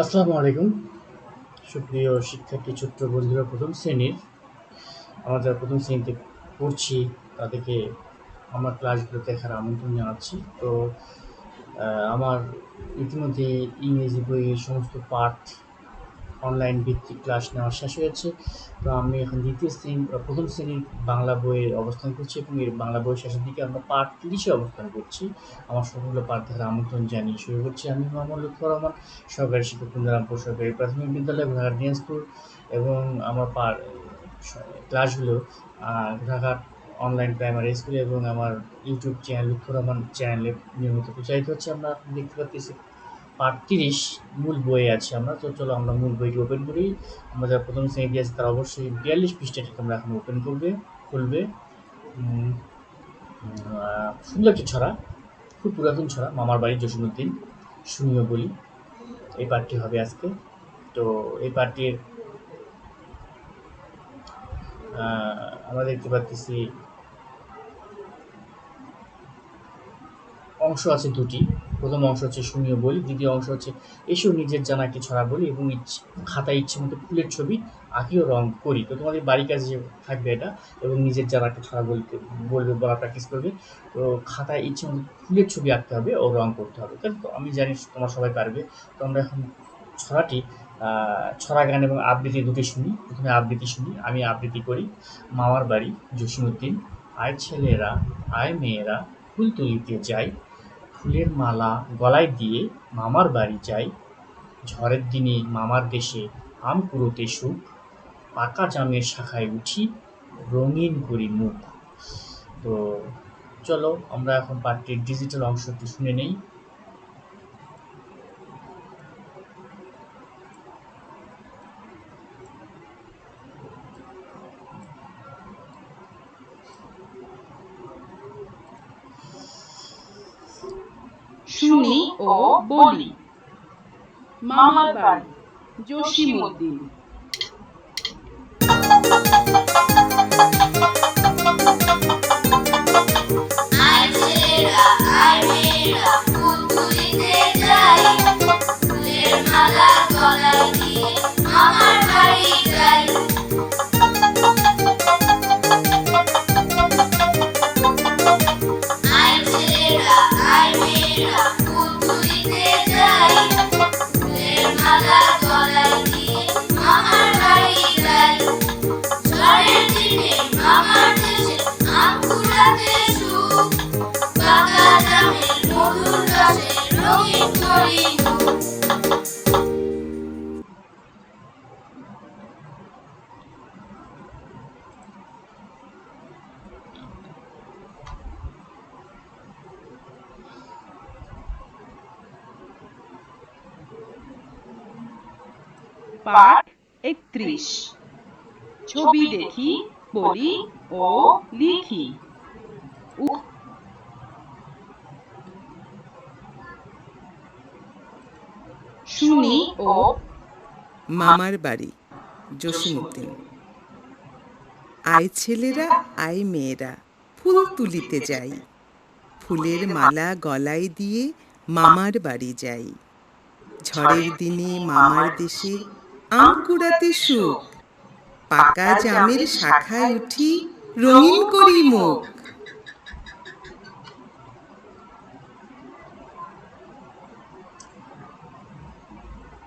আসসালামু আলাইকুম। সুপ্রিয় শিক্ষার্থী, ছোট্ট বন্ধুরা, প্রথম শ্রেণির, আমরা যারা প্রথম শ্রেণীতে পড়ছি, তাদেরকে আমার ক্লাসগুলো দেখার আমন্ত্রণ জানাচ্ছি। তো আমার ইতিমধ্যে ইংরেজি বইয়ের সমস্ত পাঠ অনলাইন ভিত্তিক ক্লাস নেওয়া শেষ হয়েছে। তো আমি এখন দ্বিতীয় শ্রেণি প্রথম শ্রেণির বাংলা বইয়ের অবস্থান করছি এবং এর বাংলা বইয়ের শেষের দিকে আমরা পাঠ তিরিশে অবস্থান করছি। আমার সবগুলো দেখার আমন্ত্রণ জানিয়ে শুরু করছি। আমি মোহাম্মদ লুৎফর রহমান সরকারি শিক্ষক কুন্দারামপুর সরকারি প্রাথমিক বিদ্যালয় ঢাকা দিনাজপুর এবং আমার পার ক্লাসগুলো আহ, অনলাইন প্রাইমারি স্কুলে এবং আমার ইউটিউব চ্যানেল লুৎফর রহমান চ্যানেলে নিয়মিত প্রচারিত হচ্ছে। আমরা দেখতে পাচ্ছি পার্ট তিরিশ মূল বইয়ে আছি আমরা। তো চলো আমরা মূল বইটি ওপেন করি। আমরা যারা প্রথম শ্রেণি আছে তারা অবশ্যই বিয়াল্লিশ পৃষ্ঠাটি আমরা এখন ওপেন করবে খুলবে। সুন্দর একটি ছড়া খুব পুরাতন ছড়া মামার বাড়ি জসিমুদ্দিন শুনিও বলি। এই পাঠটি হবে আজকে। তো এই পাঠটির আহ, আমরা দেখতে পাচ্ছি অংশ আছে দুটি। প্রথম অংশ হচ্ছে শুনিও বলি, দ্বিতীয় অংশ হচ্ছে এসো নিজের জানা ছড়া বলি এবং খাতায় ইচ্ছে মতো ফুলের ছবি আঁকিও রং করি। তো তোমাদের বাড়ির কাছে থাকবে এটা এবং নিজের জানা ছড়া বলতে বলবে বলা প্র্যাকটিস করবে, তো খাতায় ইচ্ছে মতো ফুলের ছবি আঁকতে হবে ও রং করতে হবে। তো আমি জানি তোমরা সবাই পারবে। তো আমরা এখন ছড়াটি ছড়া গান এবং আবৃত্তি দুটি শুনি। প্রথমে আবৃত্তি শুনি, আমি আবৃত্তি করি। মামার বাড়ি জসিমুদ্দিন আয় ছেলেরা, আয় মেয়েরা, ফুল তুলিতে যাই। ফুলের মালা গলায় দিয়ে মামার বাড়ি যাই। ঝড়ের দিনে মামার দেশে আম কুড়োতে সুখ, পাকা জামের শাখায় উঠি রঙিন করি মুখ। তো চলো, আমরা এখন পাঠটির ডিজিটাল অংশটি শুনে নেই। শুনি ও বলি। মামার বাড়ি জসিমুদ্দিন। রসে রঙিন করি মুখ। পাঠ একত্রিশ ছবি দেখি বলি ও লিখি উ- শুনি ও মামার বাড়ি, জসিমুদ্দিন। আয় ছেলেরা, আয় মেয়েরা, ফুল তুলিতে যাই। ফুলের মালা গলায় দিয়ে মামার বাড়ি যাই। ঝড়ের দিনে মামার দেশে আম কুড়াতে সুখ। পাকা জামের শাখায় উঠি রঙিন করি মুখ।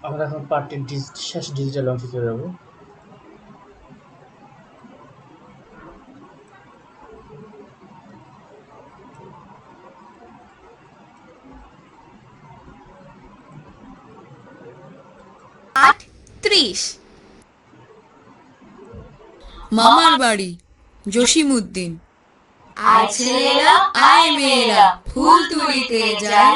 আমরা এখন পাঠটির ডিজ- শেষ ডিজিটাল অংশে চলে যাব। আট ত্রিশ। মামার বাড়ি জসিমুদ্দিন আয় ছেলেরা আয় মেয়েরা ফুল তুলিতে যাই।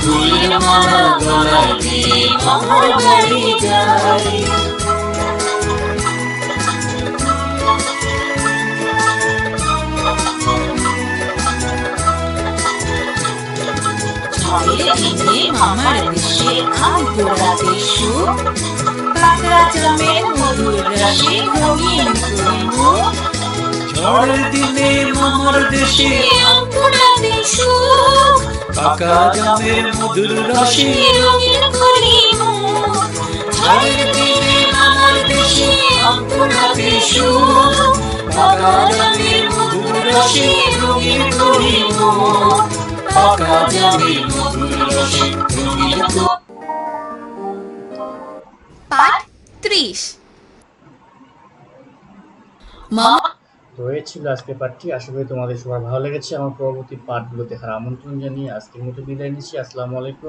ফুলের মালা গলায় দিয়ে মামার বাড়ি যাই ঝড়ের দিনে মামার দেশে জামের মধুর রাশি রঙিন করিব ঝড়ের দিনে মামার দেশে। পোড়াতে সুখ কাকা জামের মধুর রসে। রঙিন দিনে মামার দেশে পোড়াতে সুখ। কাকড়া জামের মধুর রাশি রঙিন করিব কাকড়া জামের মধুর রাশি রঙিন পাঠ ত্রিশ। মামা তো এই ছিল আজকে পাঠটি আশা করি তোমাদের সবার ভালো লেগেছে। আমার পরবর্তী পাঠগুলো দেখার আমন্ত্রণ জানিয়ে আজকের মতো বিদায় নিচ্ছি। আসসালামু আলাইকুম।